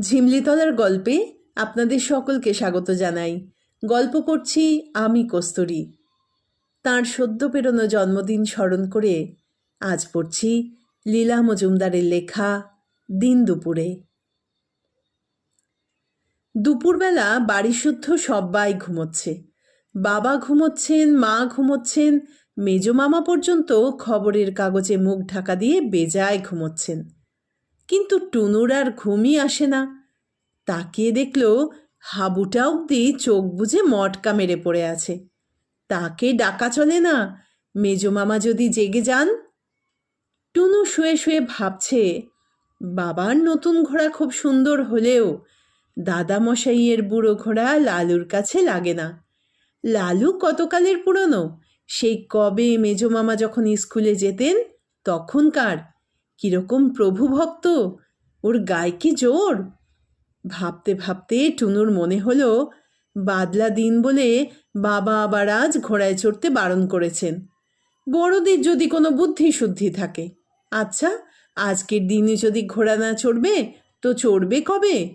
ঝিমলিতলার গল্পে আপনাদের সকলকে স্বাগত জানাই। গল্প করছি আমি, কস্তুরী। তাঁর সদ্য পেরোনো জন্মদিন স্মরণ করে আজ পড়ছি লীলা মজুমদারের লেখা দিন দুপুরে। দুপুরবেলা বাড়িশুদ্ধ সবাই ঘুমোচ্ছে। বাবা ঘুমোচ্ছেন, মা ঘুমোচ্ছেন, মেজ মামা পর্যন্ত খবরের কাগজে মুখ ঢাকা দিয়ে বেজায় ঘুমোচ্ছেন। কিন্তু টুনুর আর ঘুমই আসে না। তাকিয়ে দেখল হাবুটা অব্দি চোখ বুজে মটকা মেরে পড়ে আছে। তাকে ডাকা চলে না। মেজো মামা যদি জেগে যান? টুনু শুয়ে শুয়ে ভাবছে, বাবার নতুন ঘোড়া খুব সুন্দর হলেও দাদা মশাইয়ের বুড়ো ঘোড়া লালুর কাছে লাগে না। লালু কতকালের পুরনো? সেই কবে মেজো মামা যখন স্কুলে যেতেন তখনকার কীরকম প্রভু ভক্ত? ওর গায়ে কি জোর? ভাবতে ভাবতে টুনুর মনে হলো, বাদলা দিন বলে বাবা আবার আজ ঘোড়ায় চড়তে বারণ করেছেন। বড়দের যদি কোনো বুদ্ধি শুদ্ধি থাকে। আচ্ছা আজকের দিনে যদি ঘোড়া না চড়বে, তো চড়বে কবে?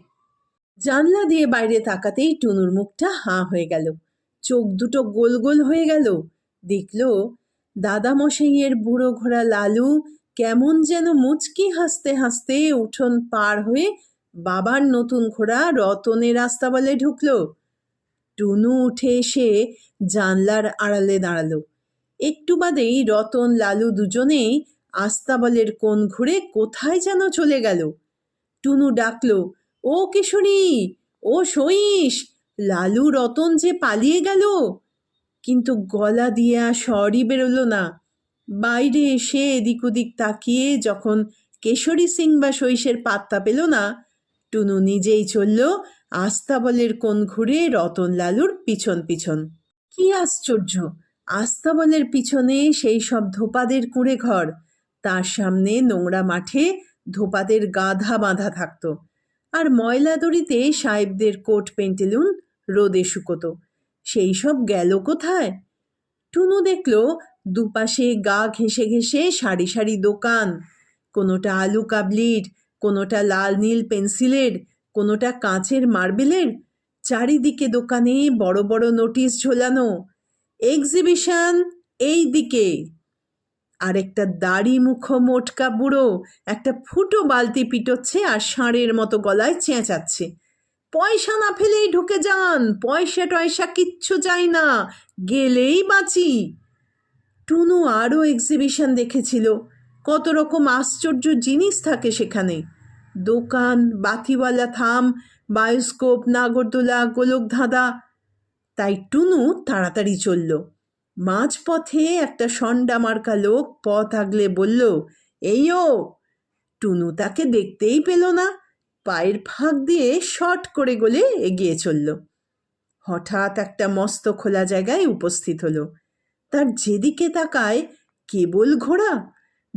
জানলা দিয়ে বাইরে তাকাতেই টুনুর মুখটা হাঁ হয়ে গেল। চোখ দুটো গোল গোল হয়ে গেল। দেখল দাদামশাইয়ের বুড়ো ঘোড়া লালু কেমন যেন মুচকি হাসতে হাসতে উঠোন পার হয়ে বাবার নতুন ঘোড়া রতনের রাস্তা বলে ঢুকল। টুনু উঠে এসে জানলার আড়ালে দাঁড়াল। একটু বাদেই রতন, লালু দুজনেই আস্তাবলের কোণ ঘুরে কোথায় যেন চলে গেল। টুনু ডাকল, ও কিশোরী, ও সইস লালু, রতন যে পালিয়ে গেল? কিন্তু গলা দিয়ে আর স্বরই বেরোলো না। বাইরে এসে এদিক ওদিক তাকিয়ে যখন কেশরী সিং বা সইসের পাত্তা পেল না, টুনু নিজেই চলল আস্তাবলের কোণ ঘুরে রতন লালুর পিছন পিছন। কি আশ্চর্য! আস্তাবলের পিছনে সেই সব ধোপাদের কুঁড়ে ঘর। তার সামনে নোংরা মাঠে ধোপাদের গাধা বাঁধা থাকতো। আর ময়লা দড়িতে সাহেবদের কোট পেন্টেলুন রোদে শুকোতো। সেই সব গেল কোথায়? টুনু দেখল দুপাশে গা ঘেঁষে ঘেঁষে সারি সারি দোকান। কোনোটা আলু কাবলির, কোনোটা লাল নীল পেন্সিলের, কোনোটা কাঁচের মার্বেলের। চারিদিকে দোকানে বড় বড় নোটিশ ঝোলানো। এক্সিবিশন এই দিকে। আর একটা দাড়ি মুখ মোটকা বুড়ো, একটা ফুটো বালতি পিটোচ্ছে আর ষাঁড়ের মতো গলায় চেঁচাচ্ছে। পয়সা না ফেলেই ঢুকে যান, পয়সা টয়সা কিচ্ছু চাই না, গেলেই বাঁচি। টুনু আরও এক্সিবিশন দেখেছিল। কত রকম আশ্চর্য জিনিস থাকে সেখানে। দোকান, বাতিওয়ালা থাম, বায়োস্কোপ, নাগরদোলা, গোলকধাঁধা। তাই টুনু তাড়াতাড়ি চলল। মাঝপথে একটা সন্ডা মার্কা লোক পথ আগলে বলল এই ও টুনু তাকে দেখতেই পেল না। পায়ের ফাঁক দিয়ে শট করে গলে এগিয়ে চলল। হঠাৎ একটা মস্ত খোলা জায়গায় উপস্থিত হলো। তার যেদিকে তাকায় কেবল ঘোড়া।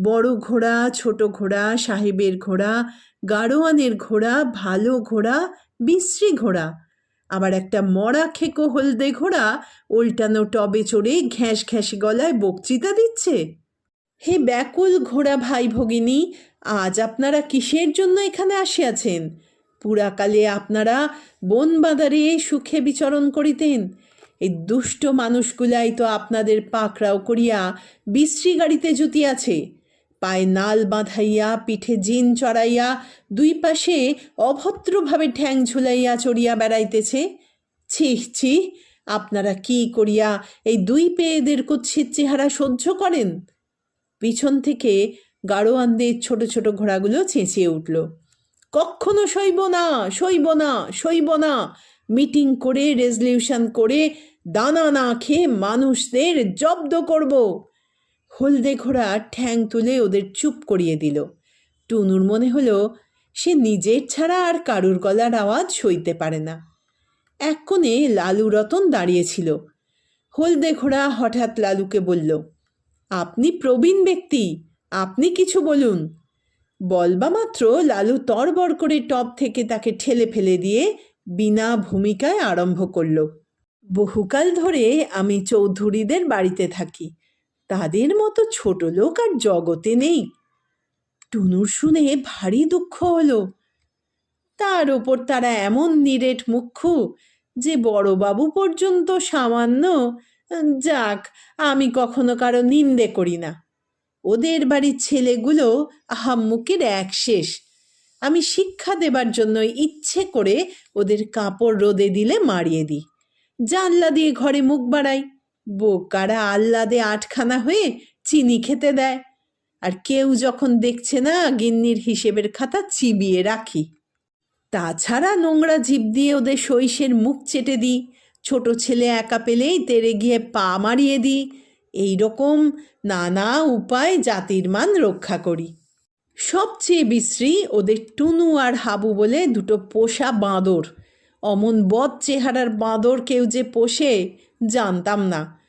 বড় ঘোড়া, ছোট ঘোড়া, সাহেবের ঘোড়া, গাড়োয়ানের ঘোড়া, ভালো ঘোড়া, বিশ্রী ঘোড়া। আবার একটা মরা খেকো হলদে ঘোড়া উল্টানো টবে চড়ে ঘ্যাঁস ঘ্যাঁস গলায় বক্তৃতা দিচ্ছে। হে ব্যাকুল ঘোড়া ভাই ভগিনী, আজ আপনারা কিসের জন্য এখানে আসিয়াছেন? পুরাকালে আপনারা বন বাঁধারে সুখে বিচরণ করিতেন। এই দুষ্ট মানুষগুলাই তো আপনাদের পাকড়াও করিয়া বিশ্রী গাড়িতে জুতিয়াছে পায়ে নাল বাঁধাইয়া, পিঠে জিন চড়াইয়া, দুই পাশে অভদ্রভাবে ঠ্যাং ঝুলাইয়া চড়িয়া বেড়াইতেছে। ছিহ ছি, আপনারা কি করিয়া এই দুই পেয়েদের কুচ্ছিত চেহারা সহ্য করেন? পিছন থেকে গাড়োয়ানদের ছোট ছোট ঘোড়াগুলো চেঁচিয়ে উঠল। কখনো সইব না সইব না সইব না। মিটিং করে, রেজলিউশন করে দানা না খেয়ে মানুষদের জব্দ করব। হলদে ঘোড়া ঠ্যাং তুলে ওদের চুপ করিয়ে দিল। টুনুর মনে হলো, সে নিজের ছাড়া আর কারুর গলার আওয়াজ সইতে পারে না। এক কোণে লালু রতন দাঁড়িয়েছিল হলদে ঘোড়া হঠাৎ লালুকে বলল, আপনি প্রবীণ ব্যক্তি, আপনি কিছু বলুন। বলবা মাত্র লালু তরবর করে টপ থেকে তাকে ঠেলে ফেলে দিয়ে বিনা ভূমিকায় আরম্ভ করল। বহুকাল ধরে আমি চৌধুরীদের বাড়িতে থাকি। তাদের মতো ছোট লোক আর জগতে নেই। টুনুর শুনে ভারী দুঃখ হলো। তার ওপর তারা এমন নিরেট মুখ্যু যে বড়বাবু পর্যন্ত সামান্য, যাক, আমি কখনো কারও নিন্দে করি না। ওদের বাড়ির ছেলেগুলো আহাম্মুকের এক শেষ। আমি শিক্ষা দেবার জন্য ইচ্ছে করে ওদের কাপড় রোদে দিলে মারিয়ে দিই। জানলা দিয়ে ঘরে মুখ বাড়াই বোকারা আহ্লাদে আটখানা হয়ে চিনি খেতে দেয়। আর কেউ যখন দেখছে না, গিন্নির হিসেবের খাতা চিবিয়ে রাখি। তাছাড়া নোংরা জিভ দিয়ে ওদের সইসের মুখ চেটে দিই। ছোট ছেলে একা পেলেই তেরে গিয়ে পা মারিয়ে দিই। এই রকম নানা উপায় জাতির মান রক্ষা করি। সবচেয়ে বিশ্রী ওদের টুনু আর হাবু বলে দুটো পোষা বাঁদর। অমন বদ চেহারার বাঁদর কেউ যে পোষে, জানতাম না।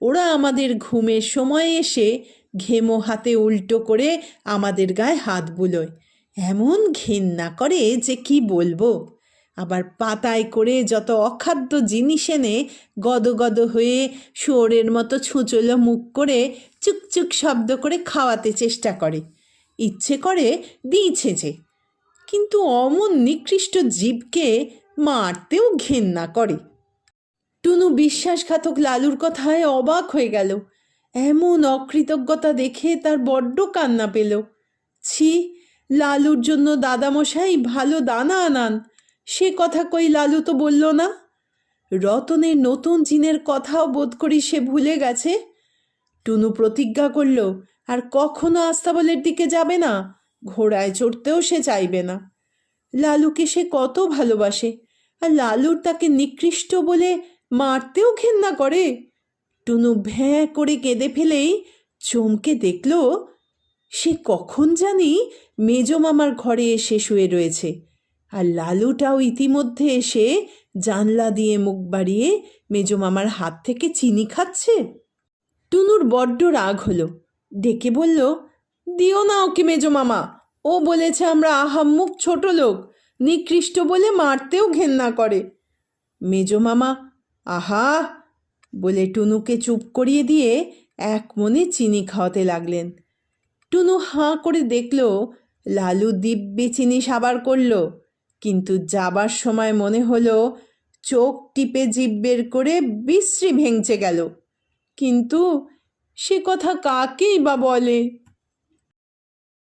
ওরা আমাদের ঘুমের সময় এসে ঘেমো হাতে উল্টো করে আমাদের গায়ে হাত বুলোয়। এমন ঘেন্না করে যে কি বলব? আবার পাতায় করে যত অখাদ্য জিনিস এনে গদগদ হয়ে শুয়োরের মতো ছুঁচলো মুখ করে চুকচুক শব্দ করে খাওয়াতে চেষ্টা করে। ইচ্ছে করে দিয়েছে যে। কিন্তু অমন নিকৃষ্ট জীবকে মারতেও ঘেন্না করে। টুনু বিশ্বাসঘাতক লালুর কথায় অবাক হয়ে গেল। এমন অকৃতজ্ঞতা দেখে তার বড্ড কান্না পেল। ছি, লালুর জন্য দাদামশাই ভালো দানা আনান। সে কথা কই লালু তো বলল না। রতনের নতুন জিনের কথাও বোধ করি সে ভুলে গেছে। টুনু প্রতিজ্ঞা করল, আর কখনো আস্তাবলের দিকে যাবে না। ঘোড়ায় চড়তেও সে চাইবে না। লালুকে সে কত ভালোবাসে। আর লালুর তাকে নিকৃষ্ট বলে মারতেও ঘেন্না করে। টুনু ভ্যাঁ করে কেঁদে ফেলেই চমকে দেখল, সে কখন জানি মেজ মামার ঘরে এসে শুয়ে রয়েছে। আর লালুটাও ইতিমধ্যে এসে জানলা দিয়ে মুখ বাড়িয়ে মেজ মামার হাত থেকে চিনি খাচ্ছে। টুনুর বড্ড রাগ হলো, ডেকে বলল, দিও না ওকে মেজ মামা, ও বলেছে আমরা আহাম্মুক ছোট লোক নিকৃষ্ট বলে মারতেও ঘেন্না করে। মেজ মামা, আহা! বলে টুনুকে চুপ করিয়ে দিয়ে এক মনে চিনি খাওয়াতে লাগলেন। টুনু হাঁ করে দেখল, লালু দিব্যি চিনি সাবার করল, কিন্তু যাবার সময় মনে হলো, চোখ টিপে জিভ বের করে বিশ্রী ভেঙচে গেল। কিন্তু সে কথা কাকেই বা বলে?